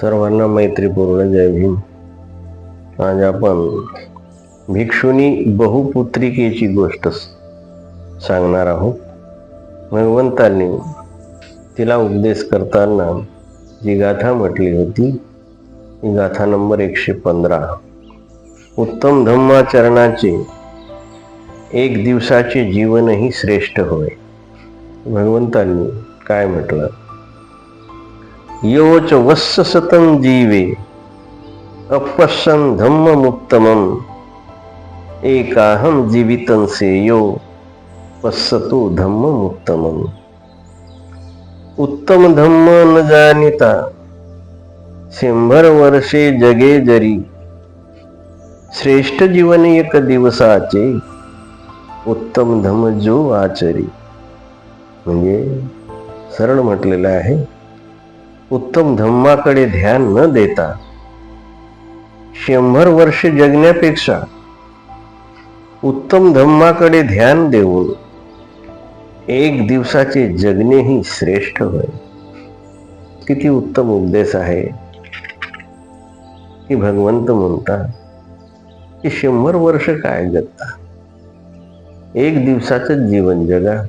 सर्वांना मैत्रीपूर्ण जय भीम. आज आपण भिक्षुनी बहुपुत्रिकेची गोष्ट सांगणार आहोत. भगवंतांनी तिला उपदेश करताना जी गाथा म्हटली होती ही गाथा नंबर एकशे पंधरा. उत्तम धम्माचरणाचे एक दिवसाचे जीवनही श्रेष्ठ होय. भगवंतांनी काय म्हटलं? योच वस्स सतम जीवे। अपश्यन धम्म मुक्तमम एकाहम जीवितं सेयो पश्यतो धम्म मुक्तमम उत्तम धम्म न जानिता। शंभर वर्षे जगे जरी। श्रेष्ठ जीवन एक दिवसाचे। उत्तम धम्म जो आचरी। म्हणजे सरळ म्हटलेलं आहे उत्तम धम्माकडे ध्यान न देता शंभर वर्ष जगण्यापेक्षा उत्तम धम्माकडे ध्यान देऊन एक दिवसाचे जगणेही श्रेष्ठ होय. किती उत्तम उपदेश आहे. की भगवंत म्हणता की शंभर वर्ष काय जगता? एक दिवसाचंच जीवन जगा.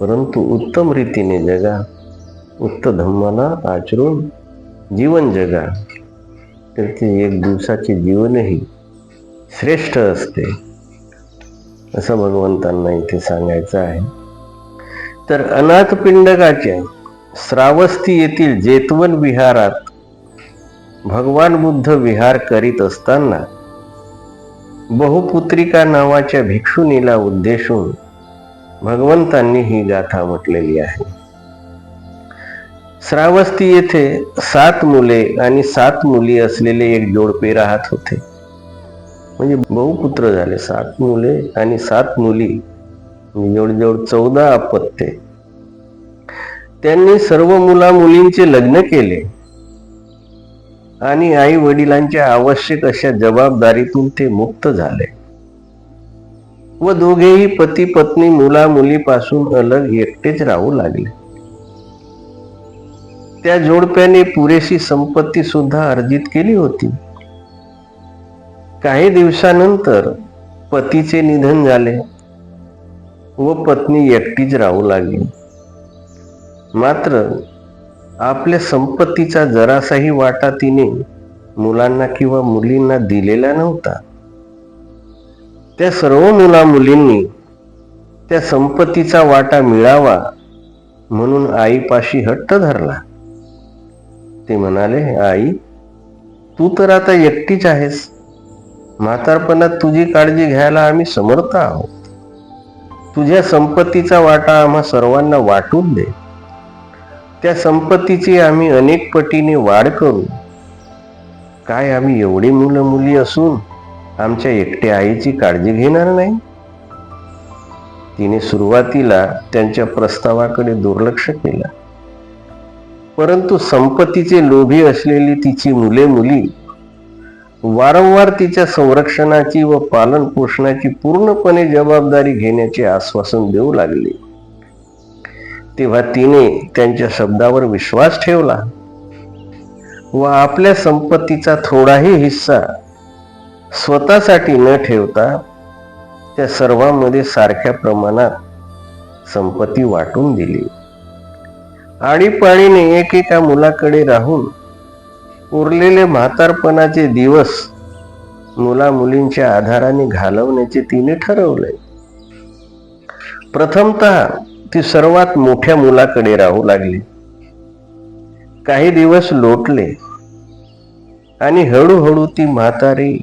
परंतु उत्तम रीतीने जगा. उत्त धम्माला आचरून जीवन जगा. तर ते एक दिवसाचे जीवनही श्रेष्ठ असते असं भगवंतांना इथे सांगायचं आहे. तर अनाथपिंडकाच्या श्रावस्ती येथील जेतवन विहारात भगवान बुद्ध विहार करीत असताना बहुपुत्रिका नावाच्या भिक्षुनीला उद्देशून भगवंतांनी ही गाथा म्हटलेली आहे. श्रावस्ती येथे सात मुले आणि सात मुली असलेले एक जोडपे राहत होते. म्हणजे बहुपुत्र झाले. सात मुले आणि सात मुली. म्हणजे जवळजवळ चौदा अपत्ये. त्यांनी सर्व मुला मुलींचे लग्न केले. आणि आई वडिलांच्या आवश्यक अशा जबाबदारीतून ते मुक्त झाले. व दोघेही पती पत्नी मुला मुलीपासून अलग एकटेच राहू लागले. त्या जोडप्याने पुरेशी संपत्ती सुद्धा अर्जित केली होती. काही दिवसानंतर पतीचे निधन झाले व पत्नी एकटीच राहू लागली. मात्र आपल्या संपत्तीचा जरासाही वाटा तिने मुलांना किंवा मुलींना दिलेला नव्हता. त्या सर्व मुला मुलींनी त्या संपत्तीचा वाटा मिळावा म्हणून आईपाशी हट्ट धरला. ते म्हणाले आई तू तर आता एकटीच आहेस. म्हातारपणात तुझी काळजी घ्यायला आम्ही समर्थ आहोत. तुझ्या संपत्तीचा वाटा आम्हा सर्वांना वाटून दे. त्या संपत्तीची आम्ही अनेक पटीने वाढ करू. काय आम्ही एवढी मुलं मुली असून आमच्या एकट्या आईची काळजी घेणार नाही? तिने सुरुवातीला त्यांच्या प्रस्तावाकडे दुर्लक्ष केलं. परंतु संपत्तीचे लोभी असलेली तिची मुले मुली वारंवार तिच्या संरक्षणाची व पालन पोषणाची पूर्णपणे जबाबदारी घेण्याचे आश्वासन देऊ लागले. तेव्हा तिने त्यांच्या शब्दावर विश्वास ठेवला व आपल्या संपत्तीचा थोडाही हिस्सा स्वतःसाठी न ठेवता त्या सर्वांमध्ये सारख्या प्रमाणात संपत्ती वाटून दिली. आळीपाळीने एकेका मुलाकडे राहून उरलेले म्हातारपणाचे दिवस मुला मुलींच्या आधाराने घालवण्याचे तिने ठरवले. प्रथमतः ती सर्वात मोठ्या मुलाकडे राहू लागली. काही दिवस लोटले आणि हळूहळू ती म्हातारी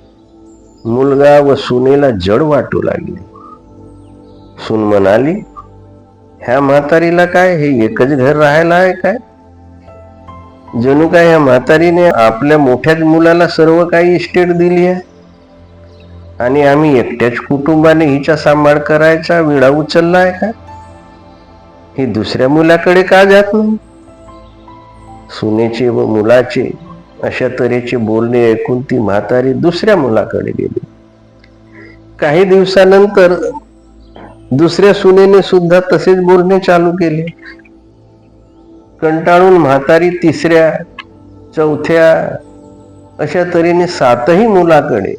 मुलगा व सुनेला जड वाटू लागली. सून म्हणाली ह्या म्हातारीला काय? हे एकच घर राहायला आहे काय? जणू काय ह्या म्हातारीने आपल्या मोठ्याच मुलाला सर्व काही इस्टेट दिली आहे? आणि आम्ही एकट्याच कुटुंबाने हिचा सांभाळ करायचा विडा उचलला आहे का? ही दुसऱ्या मुलाकडे का जात नाही? सुनेचे व मुलाचे अशा तऱ्हेचे बोलणे ऐकून ती म्हातारी दुसऱ्या मुलाकडे गेली. काही दिवसानंतर दुसऱ्या सुनेने सुद्धा तसेच बोलणे चालू केले. कंटाळून म्हातारी तिसऱ्या चौथ्या अशा तऱ्हेने सातही मुलाकडे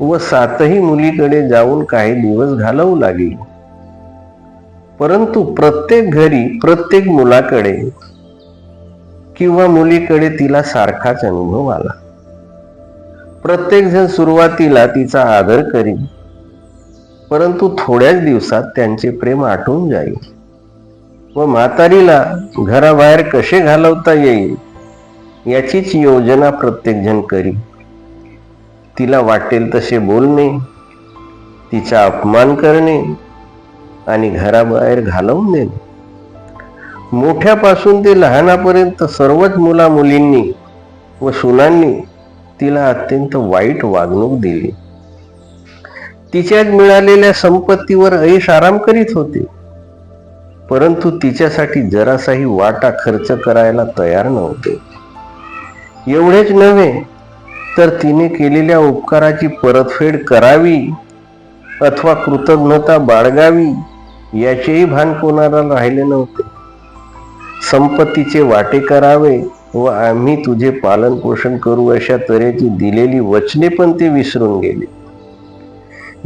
व सातही मुलीकडे जाऊन काही दिवस घालवू लागली. परंतु प्रत्येक घरी प्रत्येक मुलाकडे किंवा मुलीकडे तिला सारखाच अनुभव आला. प्रत्येकजण सुरुवातीला तिचा आदर करी परंतु थोड्याच दिवसात त्यांचे प्रेम आटून जाईल. व म्हातारीला घराबाहेर कसे घालवता येईल याचीच योजना प्रत्येकजण करी तिला वाटेल तसे बोलणे तिचा अपमान करणे आणि घराबाहेर घालवून देणे. मोठ्यापासून ते लहानापर्यंत सर्वच मुला मुलींनी व सुनांनी तिला अत्यंत वाईट वागणूक दिली. तिच्याच मिळालेल्या संपत्तीवर ऐश आराम करीत होते. परंतु तिच्यासाठी जरासाही वाटा खर्च करायला तयार नव्हते. एवढेच नव्हे तर तिने केलेल्या उपकाराची परतफेड करावी अथवा कृतज्ञता बाळगावी याचेही भान कोणाला राहिले नव्हते. संपत्तीचे वाटे करावे व आम्ही तुझे पालन पोषण करू अशा तऱ्हेची दिलेली वचने पण ते विसरून गेले.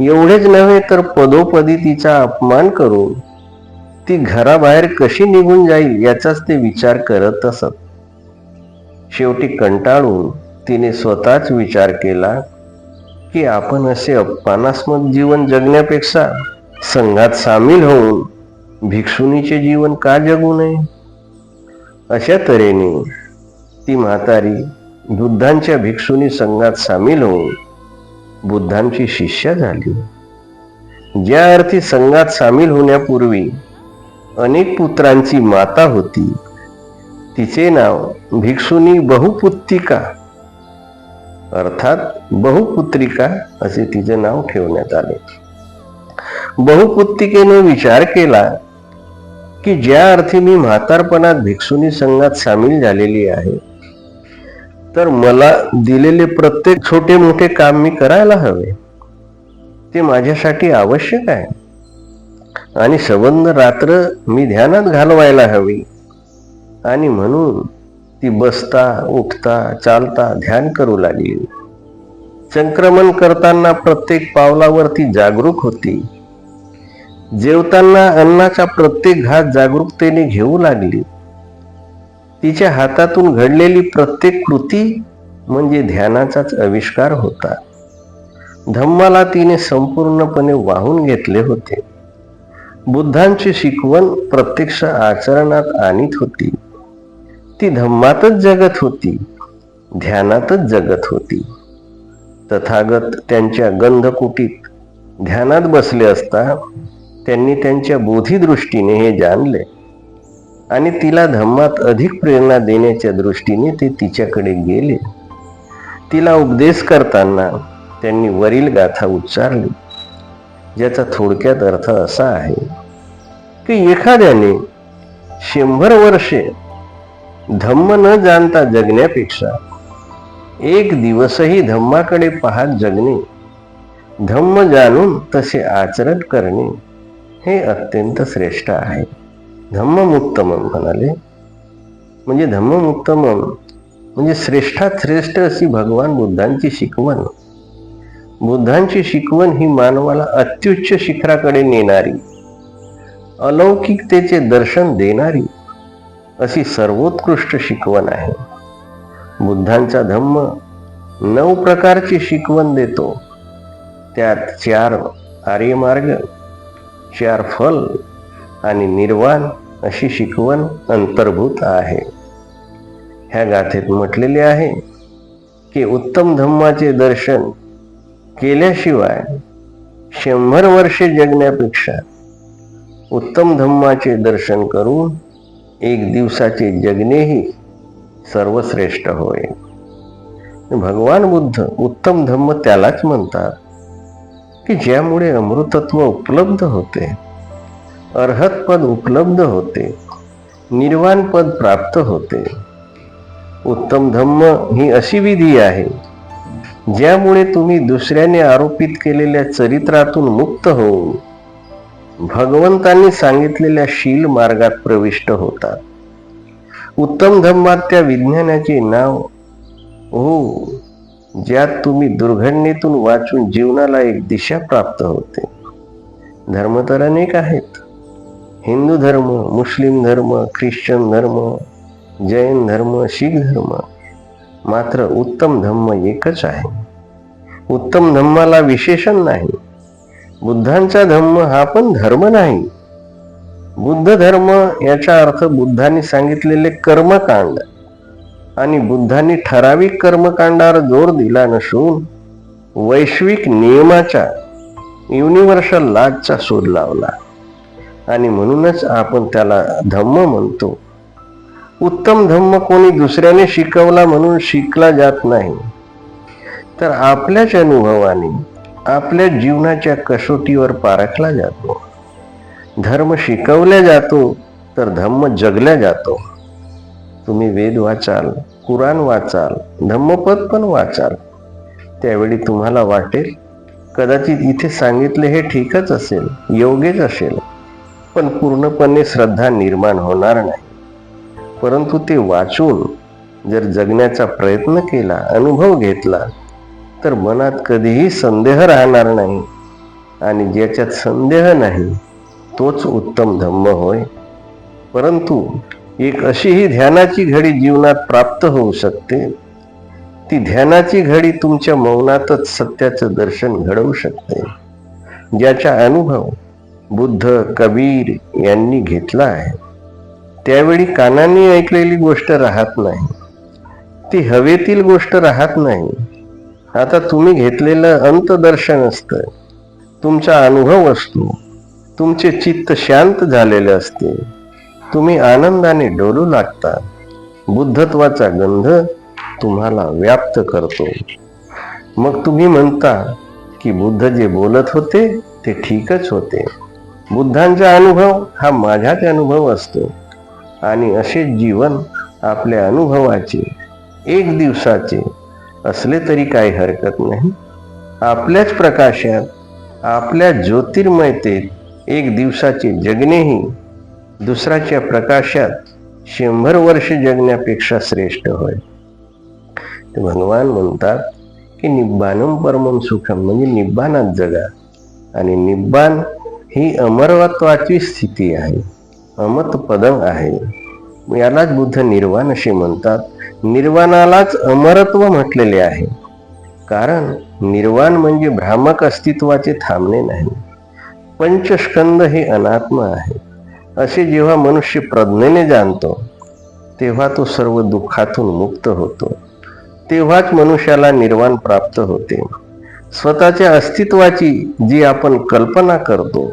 एवढेच नव्हे तर पदोपदी तिचा अपमान करून ती घराबाहेर कशी निघून जाईल याचाच ते विचार करत असत. शेवटी कंटाळून तिने स्वतःच विचार केला की आपण असे अपमानास्मद जीवन जगण्यापेक्षा संघात सामील होऊन भिक्षुनीचे जीवन का जगू नये? अशा तऱ्हेने ती म्हातारी बुद्धांच्या भिक्षुनी संघात सामील होऊन बुद्धांची शिष्या झाली. ज्या अर्थी संघात सामील होण्यापूर्वी अनेक पुत्रांची माता होती. तिचे नाव भिक्षुनी बहुपुत्तिका अर्थात बहुपुत्रिका असे तिचे नाव ठेवण्यात आले. बहुपुत्तिकेने विचार केला की ज्या अर्थी मी म्हातारपणात भिक्षुनी संघात सामील झालेली आहे तर मला दिलेले प्रत्येक छोटे मोठे काम मी करायला हवे. ते माझ्यासाठी आवश्यक आहे. आणि सबंध रात्र मी ध्यानात घालवायला हवी. आणि म्हणून ती बसता उठता चालता ध्यान करू लागली. संक्रमण करताना प्रत्येक पावलावर ती जागरूक होती. जेवताना अन्नाचा प्रत्येक घात जागरूकतेने घेऊ लागली. तिच्या हातातून घडलेली प्रत्येक कृती म्हणजे ध्यानाचाच आविष्कार होता. धम्माला तिने संपूर्णपणे वाहून घेतले होते. बुद्धांची शिकवण प्रत्यक्ष आचरणात आणीत होती. ती धम्मातच जगत होती ध्यानातच जगत होती. तथागत त्यांच्या गंधकुटीत ध्यानात बसले असता त्यांनी त्यांच्या बोधीदृष्टीने हे जाणले. आणि तिला धम्मात अधिक प्रेरणा देण्याच्या दृष्टीने ते तिच्याकडे गेले. तिला उपदेश करताना त्यांनी वरील गाथा उच्चारली ज्याचा थोडक्यात अर्थ असा आहे की एखाद्याने शंभर वर्षे धम्म न जाणता जगण्यापेक्षा एक दिवसही धम्माकडे पाहत जगणे धम्म जाणून तसे आचरण करणे हे अत्यंत श्रेष्ठ आहे. धम्ममुत्तमम म्हणाले. म्हणजे धम्ममुत्तमम म्हणजे श्रेष्ठात श्रेष्ठ अशी भगवान बुद्धांची शिकवण. बुद्धांची शिकवण ही मानवाला अत्युच्च शिखराकडे नेणारी अलौकिकतेचे दर्शन देणारी अशी सर्वोत्कृष्ट शिकवण आहे. बुद्धांचा धम्म नऊ प्रकारची शिकवण देतो. त्यात चार आर्यमार्ग चार फल आणि निर्वाण अशी शिकवण अंतर्भूत आहे. ह्या गाथेत म्हटलेले आहे की उत्तम धम्माचे दर्शन केल्याशिवाय शंभर वर्षे जगण्यापेक्षा उत्तम धम्माचे दर्शन करून एक दिवसाचे जगणेही सर्वश्रेष्ठ होय. भगवान बुद्ध उत्तम धम्म त्यालाच म्हणतात की ज्यामुळे अमृतत्व उपलब्ध होते. अर्हतपद उपलब्ध होते निर्वाणपद प्राप्त होते. उत्तम धम्म ही अशी विधी आहे ज्यामुळे तुम्ही दुसऱ्याने आरोपित केलेल्या चरित्रातून मुक्त होऊन भगवंतांनी सांगितलेल्या शील मार्गात प्रविष्ट होतात. उत्तम धम्मात त्या विज्ञानाचे नाव हो ज्यात तुम्ही दुर्घटनेतून वाचून जीवनाला एक दिशा प्राप्त होते. धर्म तर अनेक आहेत. हिंदू धर्म मुस्लिम धर्म ख्रिश्चन धर्म जैन धर्म शीख धर्म मात्र उत्तम धम्म एकच आहे. उत्तम धम्माला विशेषण नाही. बुद्धांचा धम्म हा पण धर्म नाही. बुद्ध धर्म याचा अर्थ बुद्धांनी सांगितलेले कर्मकांड. आणि बुद्धांनी ठराविक कर्मकांडावर जोर दिला नसून वैश्विक नियमाच्या युनिव्हर्सल लाजचा शोध लावला. आणि म्हणूनच आपण त्याला धम्म म्हणतो. उत्तम धम्म कोणी दुसऱ्याने शिकवला म्हणून शिकला जात नाही. तर आपल्याच अनुभवाने आपल्या जीवनाच्या कसोटीवर पारखला जातो. धर्म शिकवल्या जातो तर धम्म जगल्या जातो. तुम्ही वेद वाचाल कुराण वाचाल धम्मपद पण वाचाल. त्यावेळी तुम्हाला वाटेल कदाचित इथे सांगितले हे ठीकच असेल योग्यच असेल. पण पूर्णपणे श्रद्धा निर्माण होणार नाही. परंतु ते वाचून जर जगण्याचा प्रयत्न केला अनुभव घेतला तर मनात कधीही संदेह राहणार नाही. आणि ज्याच्यात संदेह नाही तोच उत्तम धम्म होय. परंतु एक अशीही ध्यानाची घडी जीवनात प्राप्त होऊ शकते. ती ध्यानाची घडी तुमच्या मौनातच सत्याचं दर्शन घडवू शकते. ज्याचा अनुभव बुद्ध कबीर यांनी घेतला आहे. त्यावेळी कानांनी ऐकलेली गोष्ट राहत नाही. ती हवेतील गोष्ट राहत नाही. आता तुम्ही घेतलेलं अंतदर्शन असतं तुमचा अनुभव असतो. तुमचे चित्त शांत झालेले असते. तुम्ही आनंदाने डोलू लागता. बुद्धत्वाचा गंध तुम्हाला व्याप्त करतो. मग तुम्ही म्हणता की बुद्ध जे बोलत होते ते ठीकच होते. बुद्धांचा अनुभव हा माझ्याच अनुभव असतो. आणि असे जीवन आपल्या अनुभवाचे एक दिवसाचे असले तरी काही हरकत नाही. आपल्याच प्रकाशात आपल्या ज्योतिर्मयतेत एक दिवसाचे जगणेही दुसऱ्याच्या प्रकाशात शंभर वर्ष जगण्यापेक्षा श्रेष्ठ होय. ते भगवान म्हणतात की निब्बानम परमम सुखम म्हणजे निब्बानात जगा. आणि निब्बान ही अमरवत्वाची स्थिती आहे. अमत पदम आहे. यालाच बुद्ध निर्वाण असे म्हणतात. निर्वाणालाच अमरत्व म्हटलेले आहे. कारण निर्वाण म्हणजे भ्रामक अस्तित्वाचे थांबणे नाही. पंचस्कंद हे अनात्म आहे. असे जेव्हा मनुष्य प्रज्ञेने जाणतो तेव्हा तो सर्व दुःखातून मुक्त होतो. तेव्हाच मनुष्याला निर्वाण प्राप्त होते. स्वतःच्या अस्तित्वाची जी आपण कल्पना करतो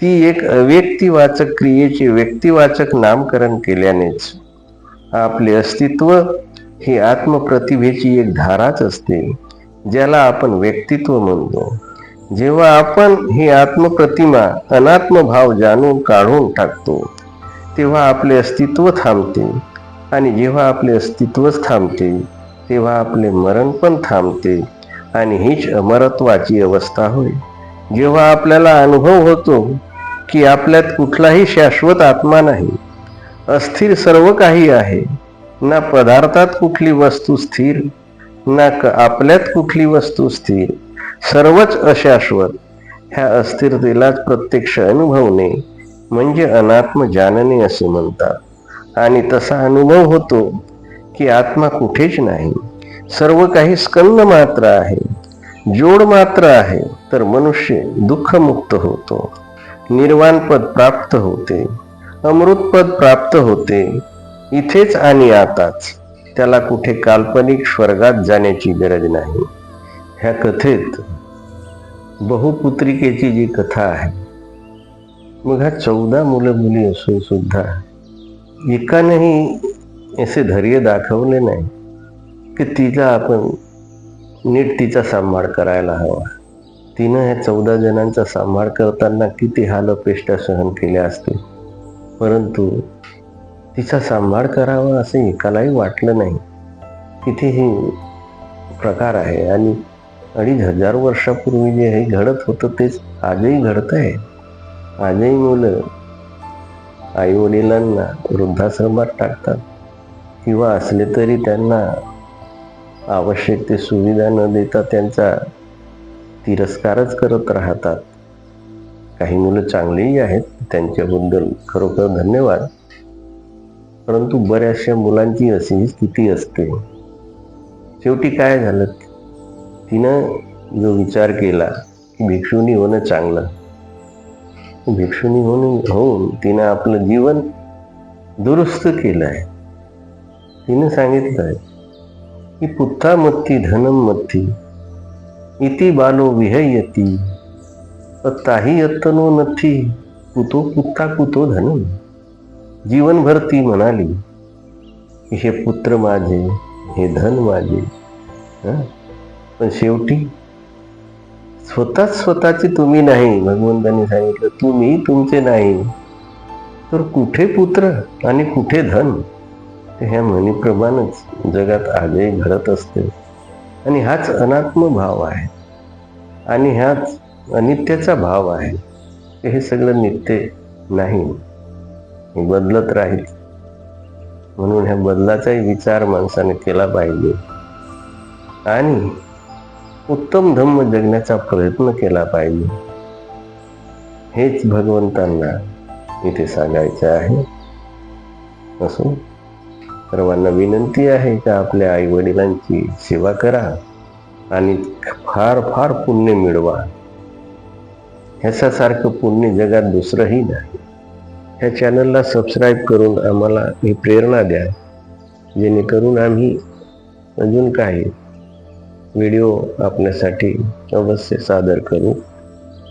ती एक अव्यक्तिवाचक क्रियेचे व्यक्तिवाचक नामकरण केल्यानेच आपले अस्तित्व ही आत्मप्रतिभेची एक धाराच असते ज्याला आपण व्यक्तित्व म्हणतो. जेव्हा आपण ही आत्मप्रतिमा अनात्म भाव जाणून काढून टाकतो तेव्हा आपले अस्तित्व थांबते. आणि जेव्हा आपले अस्तित्वच थांबते तेव्हा आपले मरण पण थांबते. आणि हीच अमरत्वाची अवस्था होय. जेव्हा आपल्याला अनुभव होतो की आपल्यात कुठलाही शाश्वत आत्मा नाही अस्थिर सर्व काही आहे ना पदार्थात कुठली वस्तू स्थिर ना आपल्यात कुठली वस्तू स्थिर सर्वच अशाश्वत ह्या अस्थिरतेलाच प्रत्यक्ष अनुभवणे म्हणजे अनात्म जानने असे म्हणतात. आणि तसा अनुभव होतो की आत्मा कुठेच नाही सर्व काही स्कंद मात्र आहे. जोड मात्र आहे तर मनुष्य दुःखमुक्त होतो. निर्वाणपद प्राप्त होते अमृतपद प्राप्त होते इथेच आणि आताच. त्याला कुठे काल्पनिक स्वर्गात जाण्याची गरज नाही. ह्या कथेत बहुपुत्रिकेची जी कथा आहे मग हा चौदा मुलं मुली असून सुद्धा एकानेही असे धैर्य दाखवले नाही की तिला आपण नीट तिचा सांभाळ करायला हवा. तिनं ह्या चौदा जणांचा सांभाळ करताना किती हालपेष्टा सहन केल्या असतील? परंतु तिचा सांभाळ करावा असं एकालाही वाटलं नाही. कितीही प्रकार आहे आणि अडीच हजार वर्षापूर्वी जे हे घडत होतं तेच आजही घडत आहे. आजही मुलं आई वडिलांना वृद्धाश्रमात टाकतात. किंवा असले तरी त्यांना आवश्यक ते सुविधा न देता त्यांचा तिरस्कारच करत राहतात. काही मुलं चांगलीही आहेत त्यांच्याबद्दल खरोखर धन्यवाद. परंतु बऱ्याचशा मुलांची अशी स्थिती असते. शेवटी काय झालं? तिनं जो विचार केला की भिक्षुनी होणं चांगलं. भिक्षुनी होऊन होऊन तिनं आपलं जीवन दुरुस्त केलं आहे. तिनं सांगितलं आहे की पुत्ता मत्ती मत्ती इति बालो विहयती. ताही यत्तनो नथी कुतो पुत्ता कुतो धनम. जीवनभर ती म्हणाली की हे पुत्र माझे हे धन माझे. पण शेवटी स्वतःच स्वतःचे तुम्ही नाही. भगवंतांनी सांगितलं तुम्ही तुमचे नाही. तर कुठे पुत्र आणि कुठे धन? ते ह्या म्हणीप्रमाणेच जगात आजही घडत असते. आणि हाच अनात्म भाव आहे. आणि ह्याच अनित्याचा भाव आहे. हे सगळं नित्य नाही. बदलत राहील. म्हणून ह्या बदलाचाही विचार माणसाने केला पाहिजे. आणि उत्तम धम्म जगण्याचा प्रयत्न केला पाहिजे. हेच भगवंतांना इथे सांगायचं आहे. असो. सर्वांना विनंती आहे का आपल्या आई वडिलांची सेवा करा आणि फार फार पुण्य मिळवा. ह्याच्यासारखं पुण्य जगात दुसरंही नाही. ह्या चॅनलला सबस्क्राईब करून आम्हाला ही प्रेरणा द्या जेणेकरून आम्ही अजून काही व्हिडिओ आपल्यासाठी अवश्य सादर करू.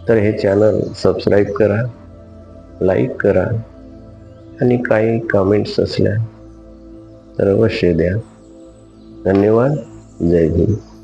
तर हे चॅनल सबस्क्राईब करा लाईक करा आणि काही कमेंट्स असल्या तर अवश्य द्या. धन्यवाद. जय हिंद.